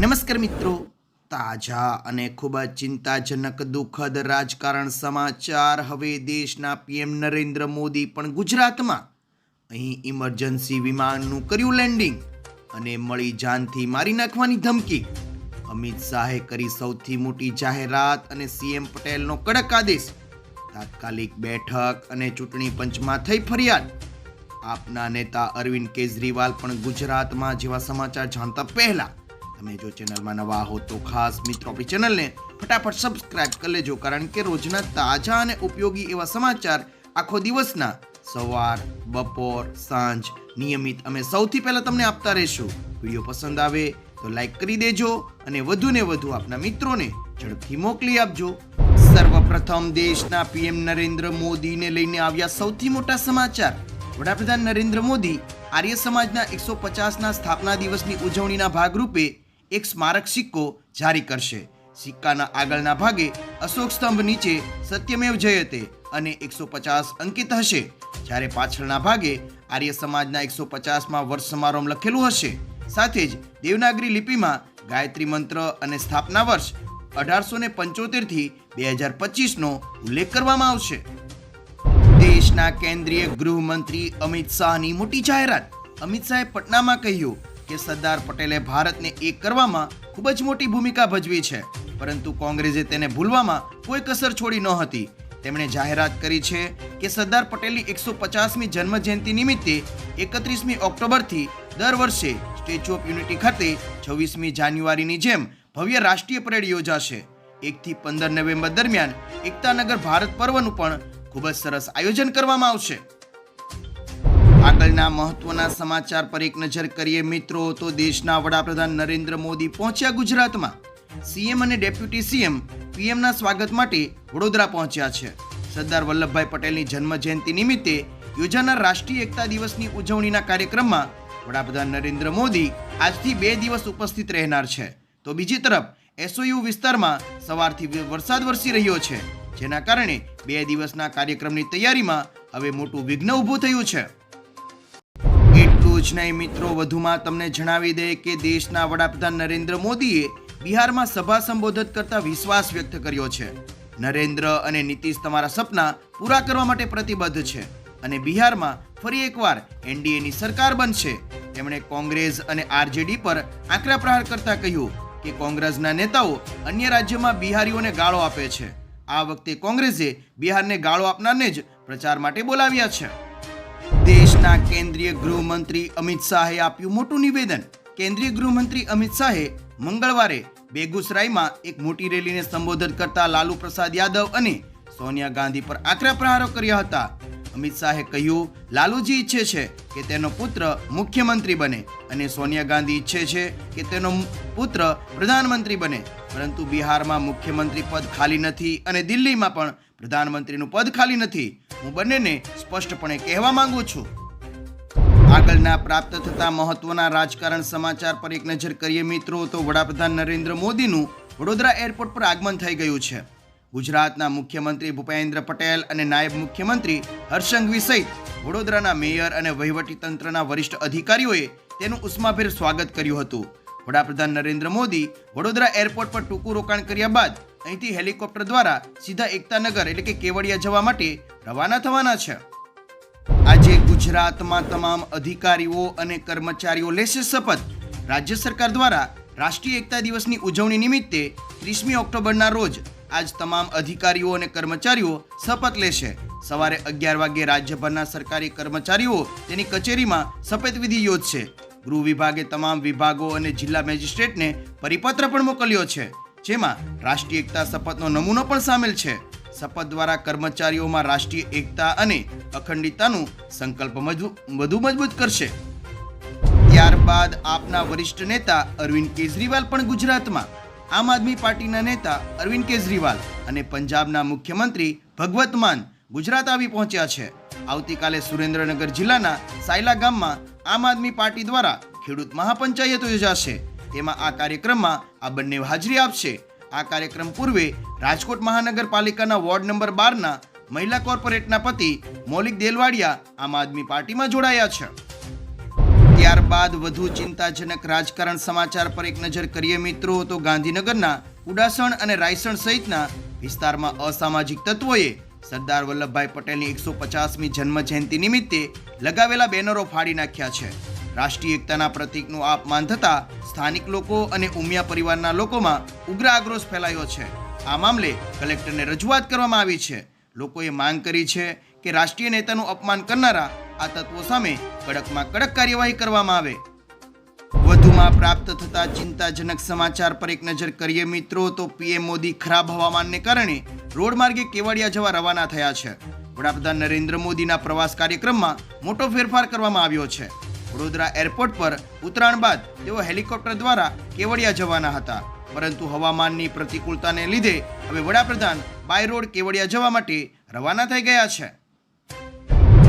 નમસ્કાર મિત્રો. તાજા અને ખૂબ જ ચિંતાજનક દુઃખદ રાજકારણ સમાચાર હવે દેશના પીએમ નરેન્દ્ર મોદી પણ ગુજરાતમાં. અહીં ઇમરજન્સી વિમાનનું કર્યું લેન્ડિંગ અને મળી જાનથી મારી નાખવાની ધમકી. અમિત શાહે કરી સૌથી મોટી જાહેરાત અને સીએમ પટેલનો કડક આદેશ. તાત્કાલિક બેઠક અને ચૂંટણી પંચમાં થઈ ફરિયાદ. આપના નેતા અરવિંદ કેજરીવાલ પણ ગુજરાતમાં જેવા સમાચાર જાણતા પહેલા તમે જો ચેનલમાં નવા હો તો ખાસ મિત્રો આપણી ચેનલને ફટાફટ સબસ્ક્રાઇબ કરી લેજો, કારણ કે રોજના તાજા અને ઉપયોગી એવા સમાચાર આખો દિવસના સવાર, બપોર, સાંજ નિયમિત અમે સૌથી પહેલા તમને આપતા રહીશું. વીડિયો પસંદ આવે તો લાઈક કરી દેજો અને વધુ ને વધુ આપના મિત્રોને ઝડપથી મોકલી આપજો. સર્વપ્રથમ દેશના પીએમ નરેન્દ્ર મોદીને લઈને આવ્યા સૌથી મોટા સમાચાર. વડાપ્રધાન નરેન્દ્ર મોદી આર્ય સમાજના એકસો પચાસના સ્થાપના દિવસની ઉજવણીના ભાગરૂપે એક સ્મારક સિક્કો જારી કરશે. સિક્કાના આગળના ભાગે અશોક સ્તંભ નીચે સત્યમેવ જયતે અને એકસો પચાસ અંકિત હશે. જ્યારે પાછળના ભાગે આર્ય સમાજના એકસો પચાસમાં વર્ષ સમારોહ લખેલું હશે. સાથે જ દેવનાગરી લિપિમાં ગાયત્રી મંત્ર અને સ્થાપના વર્ષ અઢારસો ને પંચોતેરથી બે હજાર પચીસનો ઉલ્લેખ કરવામાં આવશે. દેશના કેન્દ્રીય ગૃહમંત્રી અમિત શાહની મોટી જાહેરાત. અમિત શાહે પટનામાં કહ્યું કે સરદાર પટેલે ભારતને એક કરવામાં ખૂબ જ મોટી ભૂમિકા ભજવી છે. પરંતુ કોંગ્રેસે તેને ભૂલવામાં કોઈ કસર છોડી નહોતી તેમણે જાહેરાત કરી છે કે સરદાર પટેલની એકસો પચાસમી જન્મ જયંતિ નિમિત્તે એકત્રીસમી ઓક્ટોબરથી દર વર્ષે સ્ટેચ્યુ ઓફ યુનિટી ખાતે છવ્વીસમી જાન્યુઆરીની જેમ ભવ્ય રાષ્ટ્રીય પરેડ યોજાશે. એકથી પંદર નવેમ્બર દરમિયાન એકતાનગર ભારત પર્વનું પણ ખૂબ જ સરસ આયોજન કરવામાં આવશે. આગળના મહત્વના સમાચાર પર એક નજર કરીએ મિત્રો, તો દેશના વડાપ્રધાન નરેન્દ્ર મોદી પહોંચ્યા ગુજરાતમાં. સીએમ અને ડેપ્યુટી સીએમ પીએમના સ્વાગત માટે વડોદરા પહોંચ્યા છે. સરદાર વલ્લભભાઈ પટેલની જન્મ જયંતિ નિમિત્તે યોજાનાર રાષ્ટ્રીય એકતા દિવસની ઉજવણીના કાર્યક્રમમાં વડાપ્રધાન નરેન્દ્ર મોદી આજથી બે દિવસ ઉપસ્થિત રહેનાર છે. તો બીજી તરફ, એસઓયુ વિસ્તારમાં સવારથી વરસાદ વરસી રહ્યો છે. જેના કારણે બે દિવસના કાર્યક્રમની તૈયારીમાં હવે મોટું વિઘ્ન ઊભું થયું છે. નહીં મિત્રો, વધુમાં તમને જણાવી દે કે દેશના વડાપ્રધાન નરેન્દ્ર મોદીએ બિહારમાં સભા સંબોધિત કરતા વિશ્વાસ વ્યક્ત કર્યો છે. નરેન્દ્ર અને નીતિશ તમારા સપના પૂરા કરવા માટે પ્રતિબદ્ધ છે અને બિહારમાં ફરી એકવાર એનડીએની સરકાર બનશે. તેમણે કોંગ્રેસ અને આરજેડી પર આકરા પ્રહાર કરતા કહ્યું કે કોંગ્રેસના નેતાઓ અન્ય રાજ્યમાં બિહારીઓને ગાળો આપે છે. આ વખતે કોંગ્રેસે બિહારને ગાળો આપનારને જ પ્રચાર માટે બોલાવ્યા છે. દેશના કેન્દ્રીય ગૃહમંત્રી અમિત શાહે આપ્યું મોટું નિવેદન. કેન્દ્રીય ગૃહમંત્રી અમિત શાહે મંગળવારે બેગુસરાયમાં એક મોટી રેલીને સંબોધન કરતા લાલુ પ્રસાદ યાદવ અને સોનિયા ગાંધી પર આકરા પ્રહારો કર્યા હતા. અમિત શાહે કહ્યું, લાલુજી ઈચ્છે છે કે તેનો પુત્ર મુખ્યમંત્રી બને અને સોનિયા ગાંધી ઈચ્છે છે કે તેનો પુત્ર પ્રધાનમંત્રી બને. પરંતુ બિહારમાં મુખ્યમંત્રી પદ ખાલી નથી અને દિલ્હીમાં પણ પ્રધાનમંત્રીનું પદ ખાલી નથી. હું બંનેને સ્પષ્ટપણે કહેવા માંગુ છું. આગળના પ્રાપ્ત થતા મહત્વના રાજકારણ સમાચાર પર એક નજર કરીએ મિત્રો, તો વડાપ્રધાન નરેન્દ્ર મોદીનું વડોદરા એરપોર્ટ પર આગમન થઈ ગયું છે. ગુજરાતના મુખ્યમંત્રી ભૂપેન્દ્ર પટેલ અને નાયબ મુખ્યમંત્રી હર્ષંઘવી સહિત વડોદરાના મેયર અને વહીવટીતંત્રના વરિષ્ઠ અધિકારીઓએ તેનું ઉષ્માભેર સ્વાગત કર્યું હતું. વડાપ્રધાન નરેન્દ્ર મોદી વડોદરા એરપોર્ટ પર ટૂંકું રોકાણ કર્યા બાદ અહીંથી હેલિકોપ્ટર દ્વારા સીધા એકતાનગર એટલે કે કેવડિયા જવા માટે રવાના થવાના છે. ગુજરાતમાં તમામ અધિકારીઓ અને કર્મચારીઓ લેશે શપથ. રાજ્ય સરકાર દ્વારા રાષ્ટ્રીય એકતા દિવસની ઉજવણી નિમિત્તે ત્રીસમી ઓક્ટોબરના રોજ આજ તમામ અધિકારીઓ અને કર્મચારીઓ શપથ લેશે. સવારે અગિયાર વાગે રાજ્યભરના સરકારી કર્મચારીઓ તેની કચેરીમાં શપથવિધિ યોજશે. ગૃહ વિભાગે તમામ વિભાગો અને જિલ્લા મેજિસ્ટ્રેટને પરિપત્ર પણ મોકલ્યો છે. જેમાં રાષ્ટ્રીય એકતા શપથનો નમૂનો પણ સામેલ છે. શપથ દ્વારા કર્મચારીઓમાં રાષ્ટ્રીય એકતા અને અખંડિતતાનું સંકલ્પ વધુ મજબૂત કરશે. ત્યારબાદ આપના વરિષ્ઠ નેતા અરવિંદ કેજરીવાલ પણ ગુજરાતમાં. આમ આદમી પાર્ટીના નેતા અરવિંદ કેજરીવાલ અને પંજાબના મુખ્યમંત્રી ભગવત માન ગુજરાત આવી પહોંચ્યા છે. આવતીકાલે સુરેન્દ્રનગર જિલ્લાના સાયલા ગામમાં આમ આદમી પાર્ટી દ્વારા ખેડૂત મહાપંચાયત યોજાશે. તેમાં આ કાર્યક્રમમાં આ બંને હાજરી આપશે. આ કાર્યક્રમ પૂર્વે રાજકોટ મહાનગરપાલિકાના વોર્ડ નંબર બારના મહિલા કોર્પોરેટના પતિ મૌલિક દેલવાડિયા આમ આદમી પાર્ટીમાં જોડાયા છે. ત્યારબાદ વધુ ચિંતાજનક રાજકારણ સમાચાર પર એક નજર કરીએ મિત્રો, તો ગાંધીનગરના ઉડાસણ અને રાયસણ સહિતના વિસ્તારમાં અસામાજિક તત્વોએ સરદાર વલ્લભભાઈ પટેલની એકસો પચાસમી જન્મ જયંતિ નિમિત્તે લગાવેલા બેનરો ફાડી નાખ્યા છે. રાષ્ટ્રીય એકતાના પ્રતીકનું અપમાન થતાં સ્થાનિક લોકો અને ઉમિયા પરિવારના લોકોમાં ઉગ્ર આક્રોશ ફેલાયો છે. આ મામલે કલેક્ટરને રજૂઆત કરવામાં આવી છે. લોકોએ માંગ કરી છે કે રાષ્ટ્રીય નેતાનું અપમાન કરનારા આ તત્વો સામે કડકમાં કડક કાર્યવાહી કરવામાં આવે. વધુમાં પ્રાપ્ત થતા ચિંતાજનક સમાચાર પર એક નજર કરીએ મિત્રો, તો પીએમ મોદી ખરાબ હવામાનને કારણે રોડ માર્ગે કેવડિયા જવા રવાના થયા છે. વડાપ્રધાન નરેન્દ્ર મોદીના પ્રવાસ કાર્યક્રમમાં મોટો ફેરફાર કરવામાં આવ્યો છે. વડોદરા એરપોર્ટ પર ઉતરાણ બાદ તેઓ હેલિકોપ્ટર દ્વારા કેવડિયા જવાના હતા. પરંતુ હવામાનની પ્રતિકૂળતાને લીધે હવે વડાપ્રધાન બાય રોડ કેવડિયા જવા માટે રવાના થઈ ગયા છે.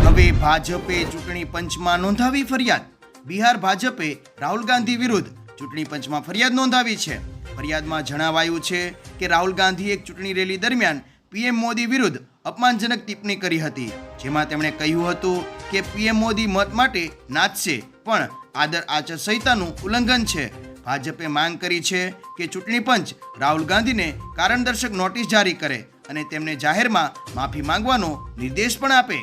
હવે ભાજપે ચૂંટણી પંચમાં નોંધાવી ફરિયાદ. બિહાર ભાજપે રાહુલ ગાંધી વિરુદ્ધ ચૂંટણી પંચમાં ફરિયાદ નોંધાવી છે. ફરિયાદમાં જણાવાયું છે કે રાહુલ ગાંધી એક ચૂંટણી રેલી દરમિયાન પીએમ મોદી વિરુદ્ધ અપમાનજનક ટિપ્પણી કરી હતી. જેમાં તેમણે કહ્યું હતું કે પીએમ મોદી મત માટે નાચશે પણ આદર આચાર સંહિતાનું ઉલ્લંઘન છે. ભાજપે માંગ કરી છે કે ચૂંટણી પંચ રાહુલ ગાંધીને કારણદર્શક નોટિસ જારી કરે અને તેમને જાહેરમાં માફી માંગવાનો નિર્દેશ પણ આપે.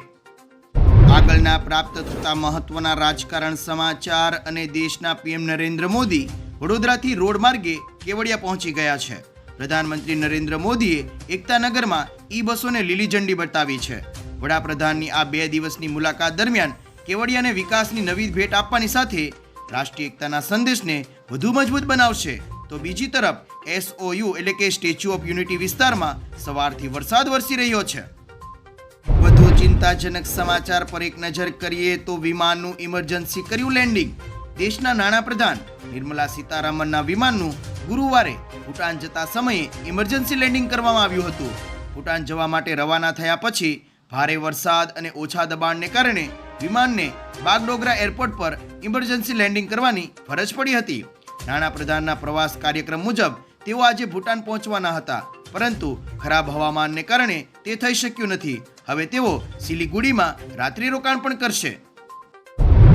આગળના પ્રાપ્ત થતા મહત્વના રાજકારણ સમાચાર અને દેશના પીએમ નરેન્દ્ર મોદી વડોદરાથી રોડ માર્ગે કેવડિયા પહોંચી ગયા છે. પ્રધાનમંત્રી નરેન્દ્ર મોદીએ એકતાનગરમાં ઈ બસોને લીલી ઝંડી બતાવી છે. વડાપ્રધાનની આ બે દિવસની મુલાકાત દરમિયાન કેવડિયાને વિકાસની નવી ભેટ આપવાની સાથે રાષ્ટ્રીય એકતાના સંદેશને વધુ મજબૂત બનાવશે. તો બીજી તરફ, એસઓયુ એટલે કે સ્ટેચ્યુ ઓફ યુનિટી વિસ્તારમાં સવારથી વરસાદ વરસી રહ્યો છે. વધુ ચિંતાજનક સમાચાર પર એક નજર કરીએ તો વિમાનનું ઇમરજન્સી કર્યું લેન્ડિંગ. દેશના નાણાપ્રધાન નિર્મલા સીતારામનના વિમાનનું ગુરુવારે ભૂટાન જતા સમયે ઇમરજન્સી લેન્ડિંગ કરવામાં આવ્યું હતું. ભૂટાન જવા માટે રવાના થયા પછી ભારે વરસાદ અને ઓછા દબાણને કારણે વિમાનને બાગડોગરા એરપોર્ટ પર ઇમરજન્સી લેન્ડિંગ કરવાની ફરજ પડી હતી. નાણાપ્રધાનના પ્રવાસ કાર્યક્રમ મુજબ તેઓ આજે ભૂટાન પહોંચવાના હતા, પરંતુ ખરાબ હવામાનને કારણે તે થઈ શક્યું નથી. હવે તેઓ સિલિગુડીમાં રાત્રિ રોકાણ પણ કરશે.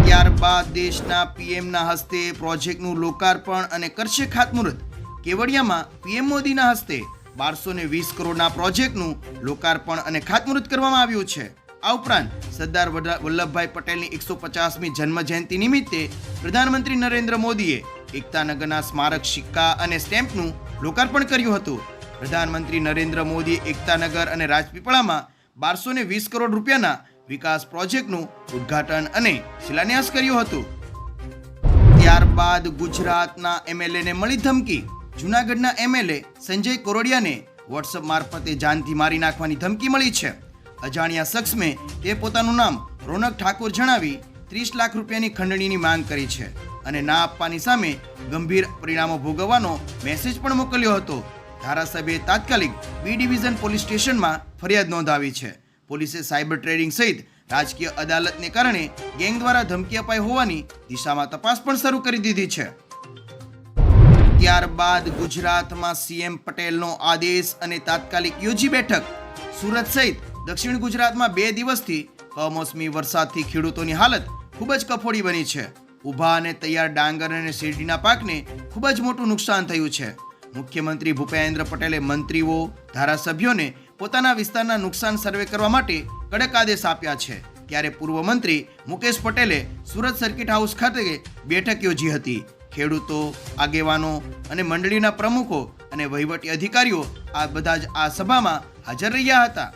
ત્યારબાદ દેશના પીએમના હસ્તે પ્રોજેક્ટનું લોકાર્પણ અને કરશે ખાતમુહૂર્ત. કેવડિયામાં પીએમ મોદીના હસ્તે બારસો ને વીસ કરોડના પ્રોજેક્ટનું લોકાર્પણ અને ખાતમુહૂર્ત કરવામાં આવ્યું છે. આ ઉપરાંત સરદાર વલ્લભભાઈ પટેલની એકસો પચાસમી જન્મ જયંતિ નિમિત્તે પ્રધાનમંત્રી નરેન્દ્ર મોદીએ એકતાનગરના સ્મારક સિક્કા અને સ્ટેમ્પનું લોકાર્પણ કર્યું હતું. પ્રધાનમંત્રી નરેન્દ્ર મોદીએ એકતાનગર અને રાજપીપળામાં બારસો ને વીસ કરોડ રૂપિયાના વિકાસ પ્રોજેક્ટનું ઉદ્ઘાટન અને શિલાન્યાસ કર્યું હતું. ત્યારબાદ ગુજરાતના એમએલએને મળી ધમકી જૂનાગઢના એમએલએ સંજય કોરોડિયાને વોટ્સઅપ મારફતે જાનથી મારી નાખવાની ધમકી મળી છે. અજાણ્યા શખ્સમે તે પોતાનું નામ રોનક ઠાકોર જણાવી ત્રીસ લાખ રૂપિયાની ખંડણીની માંગ કરી છે અને ના આપવાની સામે ગંભીર પરિણામો ભોગવવાનો મેસેજ પણ મોકલ્યો હતો. ધારાસભ્યે તાત્કાલિક બી ડિવિઝન પોલીસ સ્ટેશનમાં ફરિયાદ નોંધાવી છે. પોલીસે સાયબર ટ્રેડિંગ સહિત રાજકીય અદાલતને કારણે ગેંગ દ્વારા ધમકી અપાઈ હોવાની દિશામાં તપાસ પણ શરૂ કરી દીધી છે. ત્યારબાદ ગુજરાતમાં સીએમ પટેલનો આદેશ અને તાત્કાલિક યોજી બેઠક. સુરત સહિત દક્ષિણ ગુજરાતમાં બે દિવસથી કમોસમી વરસાદથી ખેડૂતોની હાલત ખૂબ જ કફોડી બની છે. ઊભા અને તૈયાર ડાંગર અને શેરડીના પાકને ખૂબ જ મોટું નુકસાન થયું છે. મુખ્યમંત્રી ભૂપેન્દ્ર પટેલે મંત્રીઓ, ધારાસભ્યોને પોતાના વિસ્તારના નુકસાન સર્વે કરવા માટે કડક આદેશ આપ્યા છે. ત્યારે પૂર્વ મંત્રી મુકેશ પટેલે સુરત સર્કિટ હાઉસ ખાતે બેઠક યોજી હતી. ખેડૂતો, આગેવાનો અને મંડળીના પ્રમુખો અને વહીવટી અધિકારીઓ આ બધા જ આ સભામાં હાજર રહ્યા હતા.